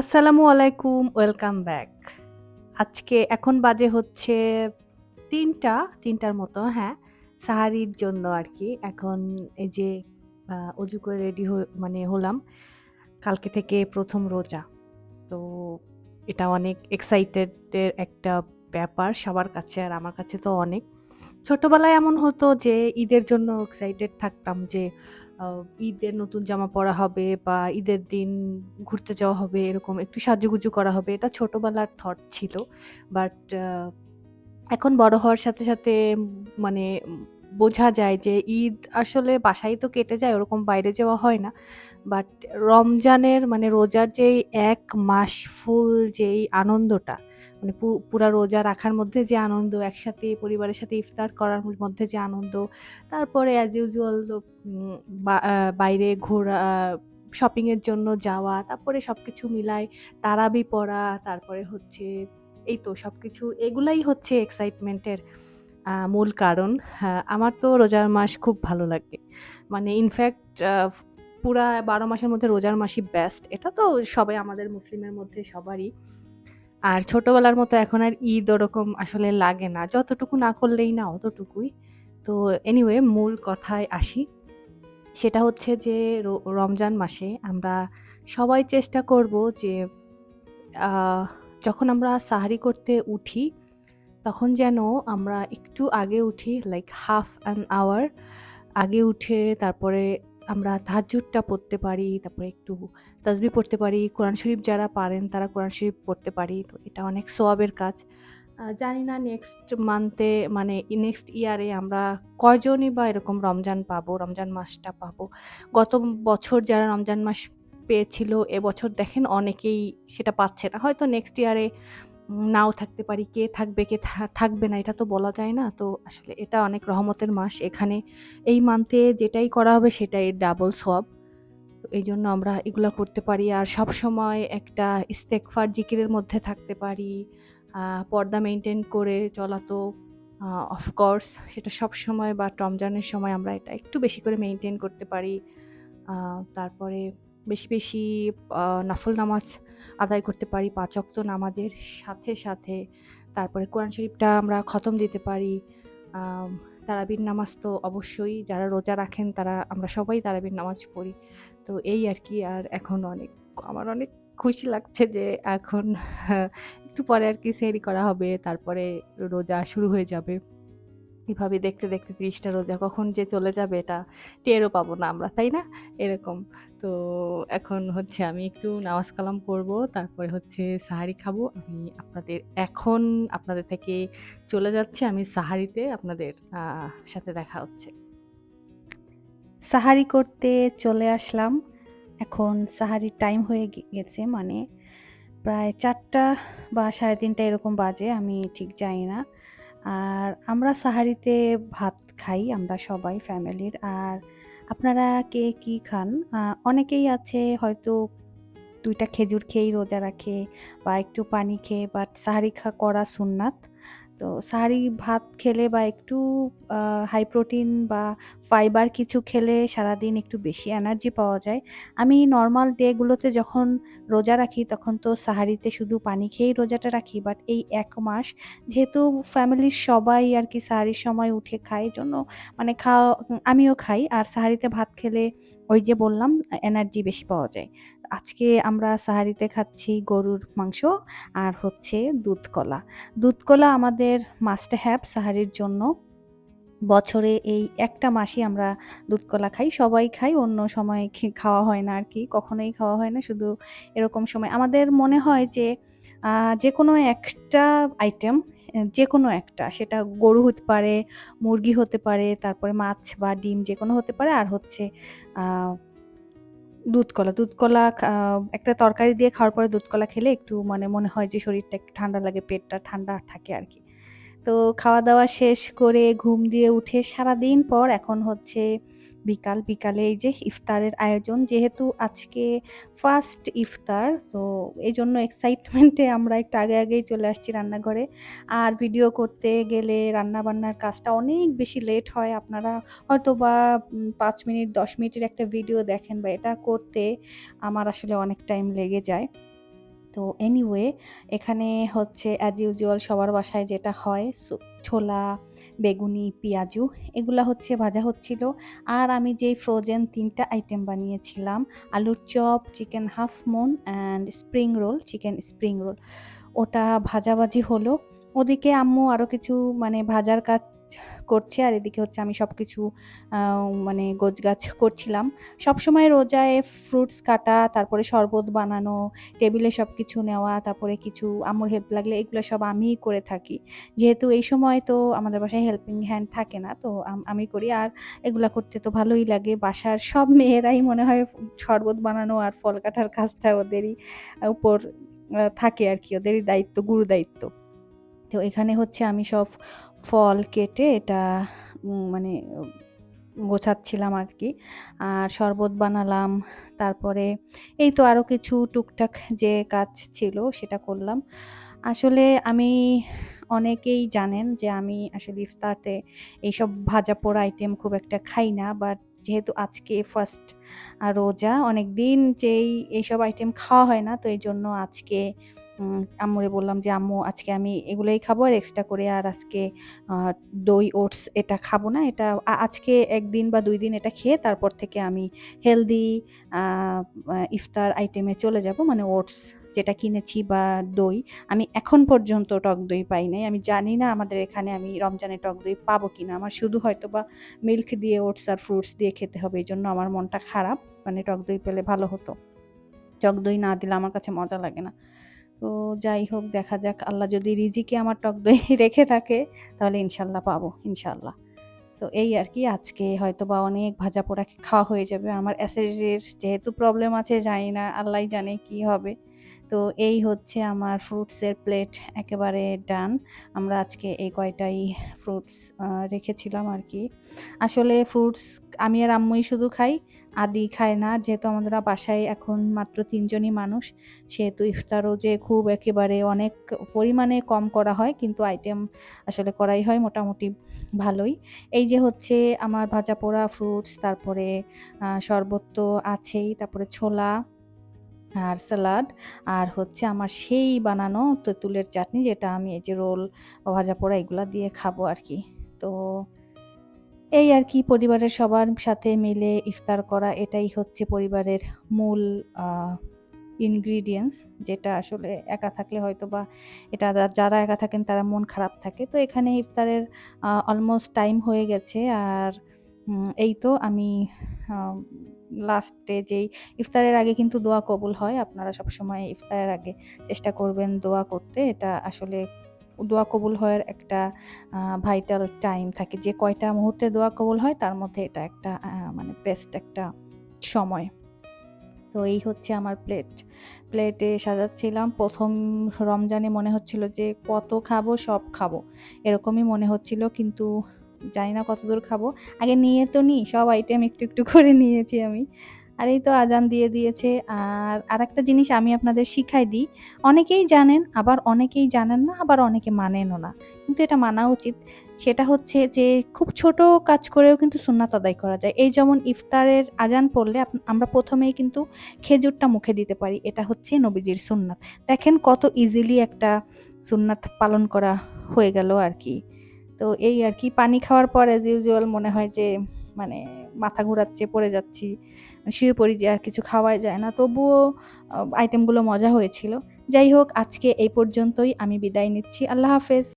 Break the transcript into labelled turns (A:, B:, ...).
A: আসসালামু আলাইকুম, welcome back. আজকে এখন বাজে হচ্ছে ৩টা, ৩টার মতো হ্যাঁ, সাহারির জন্য আর কি এখন এই যে অজু করে রেডি মানে হলাম। কালকে থেকে প্রথম রোজা। তো এটা অনেক এক্সাইটেডের একটা ব্যাপার সবার কাছে আর আমার কাছে তো অনেক। ছোটবেলায় এমন হতো যে ঈদের জন্য এক্সাইটেড থাকতাম যে ঈদের নতুন জামা পরা হবে বা ঈদের দিন ঘুরতে যাওয়া হবে এরকম একটু সাজুগুজু করা হবে। এটা ছোটবেলার থট ছিল। বাট এখন বড় হওয়ার সাথে, সাথে মানে বোঝা যায় যে ঈদ আসলে বাসায় তো কেটে যায় ওরকম বাইরে যাওয়া হয় না। বাট রমজানের মানে রোজার যেই এক মাস ফুল যেই আনন্দটা মানে পুরা রোজা রাখার মধ্যে যে আনন্দ, একসাথে পরিবারের সাথে ইফতার করার মধ্যে যে আনন্দ, তারপরে অ্যাজ ইউজুয়াল বাইরে ঘোরা, শপিং এর জন্য যাওয়া, তারপরে সবকিছু মিলায় তারাবি পড়া, তারপরে হচ্ছে এই তো সবকিছু এগুলাই হচ্ছে এক্সাইটমেন্টের মূল কারণ। হ্যাঁ, আমার তো রোজার মাস খুব ভালো লাগে। মানে ইনফ্যাক্ট পুরা ১২ মাসের মধ্যে রোজার মাসই বেস্ট। এটা তো সবাই আমাদের মুসলিমের মধ্যে সবারই। আর ছোটবেলার মতো এখন আর ঈদ ওরকম আসলে লাগে না। যতটুকু না করলেই না অতটুকুই। তো এনিওয়ে মূল কথায় আসি। সেটা হচ্ছে যে রমজান মাসে আমরা সবাই চেষ্টা করব যে যখন আমরা সাহারি করতে উঠি, তখন যেন আমরা একটু আগে উঠি লাইক হাফ অ্যান আওয়ার আগে উঠে তারপরে আমরা তাহাজ্জুদটা পড়তে পারি, তারপরে একটু তাসবিহ পড়তে পারি। কোরআন শরীফ যারা পারেন তারা কোরআন শরীফ পড়তে পারি। তো এটা অনেক সোয়াবের কাজ। জানি না নেক্সট মান্থে মানে নেক্সট ইয়ারে আমরা কয়জনই বা এরকম রমজান পাবো, রমজান মাসটা পাবো। গত বছর যারা রমজান মাস পেয়েছিল, এবছর দেখেন অনেকেই সেটা পাচ্ছে না। হয়তো নেক্সট ইয়ারে নাও থাকতে পারি। কে থাকবে, কে থাকবে না এটা তো বলা যায় না। তো আসলে এটা অনেক রহমতের মাস। এখানে এই মান্থে যেটাই করা হবে সেটাই ডাবল সোয়াব। তো এইজন্য আমরা এগুলা করতে পারি। আর সবসময় একটা ইস্তেগফার জিকিরের মধ্যে থাকতে পারি। পর্দা মেনটেন করে চলা তো আ অফ কোর্স সেটা সবসময় বা টমজানের সময় আমরা এটা একটু বেশি করে মেনটেন করতে পারি। তারপরে বেশি, বেশি নফল নামাজ আদায় করতে পারি ৫ ওয়াক্ত নামাজের সাথে, সাথে তারপরে কোরআন শরীফটা আমরা খতম দিতে পারি। তারাবির নামাজ তো অবশ্যই যারা রোজা রাখেন তারা আমরা সবাই তারাবির নামাজ পড়ি। তো এই আর কি আর এখন অনেক আমার অনেক খুশি লাগছে যে এখন একটু পরে আর কি সেরি করা হবে। তারপরে রোজা শুরু হয়ে যাবে। এভাবে দেখতে, দেখতে ৩০ টা রোজা কখন যে চলে যাবে এটা টেরও পাবো না আমরা, তাই না? এরকম। তো এখন হচ্ছে আমি একটু নামাজ কালাম পড়ব। তারপরে হচ্ছে সাহারি খাব। আমি আপনাদের এখন আপনাদের থেকে চলে যাচ্ছি। আমি সাহারিতে আপনাদের সাথে দেখা হচ্ছে। সাহারি করতে চলে আসলাম। এখন সাহারির টাইম হয়ে গেছে মানে প্রায় ৪টা বা ৩:৩০ এরকম বাজে আমি ঠিক জানি না। আর আমরা সাহারিতে ভাত খাই, আমরা সবাই ফ্যামিলির। আর আপনারা কে কি খান? অনেকেই আছে হয়তো দুইটা খেজুর খেয়েই রোজা রাখে বা একটু পানি খেয়ে বাট সাহারি খা, করা সুন্নাত। তো সাহারি ভাত খেলে বা একটু হাই প্রোটিন বা ফাইবার কিছু খেলে সারাদিন একটু বেশি এনার্জি পাওয়া যায়। আমি নরমাল ডেগুলোতে যখন রোজা রাখি তখন তো সাহারিতে শুধু পানি খেয়েই রোজাটা রাখি। বাট এই এক মাস যেহেতু ফ্যামিলির সবাই আর কি সাহারির সময় উঠে খায় জন্য মানে খাওয়া, আমিও খাই। আর সাহারিতে ভাত খেলে ওই যে বললাম এনার্জি বেশি পাওয়া যায়। আজকে আমরা সাহারিতে খাচ্ছি গরুর মাংস আর হচ্ছে দুধ কলা। দুধ কলা আমাদের মাস্ট হ্যাভ সাহারির জন্য। বছরে এই একটা মাসই আমরা দুধ কলা খাই। সবাই খাই। অন্য সময় খাওয়া হয় না আর কি কখনোই খাওয়া হয় না। শুধু এরকম সময় আমাদের মনে হয় যে যে কোনো একটা আইটেম যে কোনো একটা সেটা গরু হতে পারে, মুরগি হতে পারে, তারপরে মাছ বা ডিম যে কোনো হতে পারে। আর হচ্ছে আ দুধ কলা। দুধ কলা একটা তরকারি দিয়ে খাওয়ার পরে দুধ কলা খেলে একটু মানে মনে হয় যে শরীরটা একটু ঠান্ডা লাগে, পেটটা ঠান্ডা থাকে আরকি। তো খাওয়া-দাওয়া শেষ করে ঘুম দিয়ে উঠে সারাদিন পর এখন হচ্ছে বিকাল। বিকালে এই যে ইফতারের আয়োজন। যেহেতু আজকে ফার্স্ট ইফতার তো এই জন্য এক্সাইটমেন্টে আমরা একটু আগে, আগেই চলে আসছি রান্নাঘরে। আর ভিডিও করতে গেলে রান্না-বান্নার কাজটা অনেক বেশি লেট হয়। আপনারা হয়তোবা উম ৫ মিনিট ১০ মিনিটের একটা ভিডিও দেখেন বা এটা করতে আমার আসলে অনেক টাইম লেগে যায়।
B: তো এনিওয়ে এখানে হচ্ছে অ্যাজ ইউজুয়াল সবার বাসায় যেটা হয় ছোলা, বেগুনি, পেঁয়াজু, এগুলা হচ্ছে ভাজা হচ্ছিল। আর আমি যেই ফ্রোজেন তিনটা আইটেম বানিয়েছিলাম, আলুর chop chicken half moon and spring roll chicken spring roll ওটা ভাজাভাজি হলো। ওদিকে আম্মু আরও কিছু মানে ভাজার কাজ করছে আর এদিকে হচ্ছে আমি সব কিছু মানে গোছগাছ করছিলাম। সবসময় রোজায় ফ্রুটস কাটা, তারপরে শরবত বানানো টেবিলে সব কিছু নেওয়া, তারপরে কিছু আমার হেল্প লাগলে এগুলো সব আমিই করে থাকি। যেহেতু এই সময় তো আমাদের বাসায় হেল্পিং হ্যান্ড থাকে না, তো আমি করি। আর এগুলা করতে তো ভালোই লাগে। বাসার সব মেয়েরাই মনে হয় শরবত বানানো আর ফল কাটার কাজটা ওদেরই উপর থাকে আর কি। ওদেরই দায়িত্ব, গুরু দায়িত্ব। তো এখানে হচ্ছে আমি সব ফল কেটে এটা মানে গোছাচ্ছিলাম আর কি আর শরবত বানালাম, তারপরে এই তো আরও কিছু টুকটাক যে কাজ ছিল সেটা করলাম। আসলে আমি, অনেকেই জানেন যে আমি আসলে ইফতারতে এইসব ভাজা পোড়া আইটেম খুব একটা খাই না বাট যেহেতু আজকে ফার্স্ট রোজা অনেক দিন যেই, এইসব আইটেম খাওয়া হয় না, তো এই জন্য আজকে আম্মুরে বললাম যে, আম্মু, আজকে আমি এগুলোই খাব আর এক্সট্রা করে আর আজকে দই, ওটস এটা খাব না। এটা আজকে একদিন বা দুই দিন এটা খেয়ে তারপর থেকে আমি হেলদি ইফতার আইটেমে চলে যাব। মানে ওটস যেটা কিনেছি বা দই, আমি এখন পর্যন্ত টক দই পাই নাই। আমি জানি না আমাদের এখানে আমি রমজানে টক দই পাবো কিনা। আমার শুধু হয়তো বা মিল্ক দিয়ে ওটস আর ফ্রুটস দিয়ে খেতে হবে, এই জন্য আমার মনটা খারাপ। মানে টক দই পেলে ভালো হতো। টক দই না দিলে আমার কাছে মজা লাগে না। তো যাই হোক, দেখা যাক। আল্লাহ যদি রিজিকে আমার টক দই রেখে থাকে, তাহলে ইনশাল্লাহ পাবো, ইনশাল্লাহ। তো এই আর কি, আজকে হয়তো বা অনেক ভাজা পোড়া খাওয়া হয়ে যাবে। আমার অ্যাসিডিটির যেহেতু প্রবলেম আছে, জানি না আল্লাহ জানে কি হবে। তো এই হচ্ছে আমার ফ্রুটসের প্লেট একেবারে ডান আমরা আজকে এই কয়টাই ফ্রুটস রেখেছিলাম আর কি আসলে ফ্রুটস আমি আর আম্মুই শুধু খাই, আদি খায় না, যেহেতু আমাদের বাসায় এখন মাত্র তিনজনই মানুষ, সেহেতু ইফতারও যে খুব একেবারে অনেক পরিমাণে কম করা হয়, কিন্তু আইটেম আসলে করাই হয় মোটামুটি ভালোই। এই যে হচ্ছে আমার ভাজা পোড়া ফ্রুটস তারপরে শরবত তো আছেই, তারপরে ছোলা আর স্যালাড আর হচ্ছে আমার সেই বানানো তেঁতুলের চাটনি যেটা আমি এই যে রোল, ভাজা পোড়া এগুলা দিয়ে খাব আর কি তো এই আর কি পরিবারের সবার সাথে মিলে ইফতার করা এটাই হচ্ছে পরিবারের মূল ইনগ্রিডিয়েন্টস যেটা আসলে একা থাকলে হয়তো বা এটা যারা একা থাকেন তারা মন খারাপ থাকে। তো এখানে ইফতারের অলমোস্ট টাইম হয়ে গেছে। আর এই তো আমি লাস্টে যেই ইফতারের আগে কিন্তু দোয়া কবুল হয়। আপনারা সবসময় ইফতারের আগে চেষ্টা করবেন দোয়া করতে। এটা আসলে দোয়া কবুল হওয়ার একটা ভাইটাল টাইম থাকে। যে কয়টা মুহূর্তে দোয়া কবুল হয়, তার মধ্যে এটা একটা মানে বেস্ট একটা সময়। তো এই হচ্ছে আমার প্লেট প্লেটে সাজাচ্ছিলাম। প্রথম রমজানে মনে হচ্ছিল যে কত খাব, সব খাব। এরকমই মনে হচ্ছিল। কিন্তু জানি না কতদূর খাব। আগে নিয়ে তো নিই সব আইটেম একটু একটু করে নিয়েছি আমি। আর এই তো আজান দিয়ে দিয়েছে। আর আর একটা জিনিস আমি আপনাদের শিখাই দিই। অনেকেই জানেন, আবার অনেকেই জানেন না, আবার অনেকে মানেনও না। কিন্তু এটা মানা উচিত। সেটা হচ্ছে যে, খুব ছোট কাজ করেও কিন্তু সুন্নাত আদায় করা যায়। এই যেমন ইফতারের আজান পড়লে আমরা প্রথমেই কিন্তু খেজুরটা মুখে দিতে পারি। এটা হচ্ছে নবীজির সুন্নাত। দেখেন কত ইজিলি একটা সুন্নাত পালন করা হয়ে গেল আর কি। তো এই আর কি, পানি খাওয়ার পর অ্যাজ ইউজুয়াল মনে হয় যে মানে মাথা ঘোরাচ্ছে, পড়ে যাচ্ছি শুয়ে পড়ি যে আর কিছু খাওয়াই যায় না। তবুও আইটেমগুলো মজা হয়েছিল। যাই হোক, আজকে এই পর্যন্তই, আমি বিদায় নিচ্ছি। আল্লাহ হাফেজ।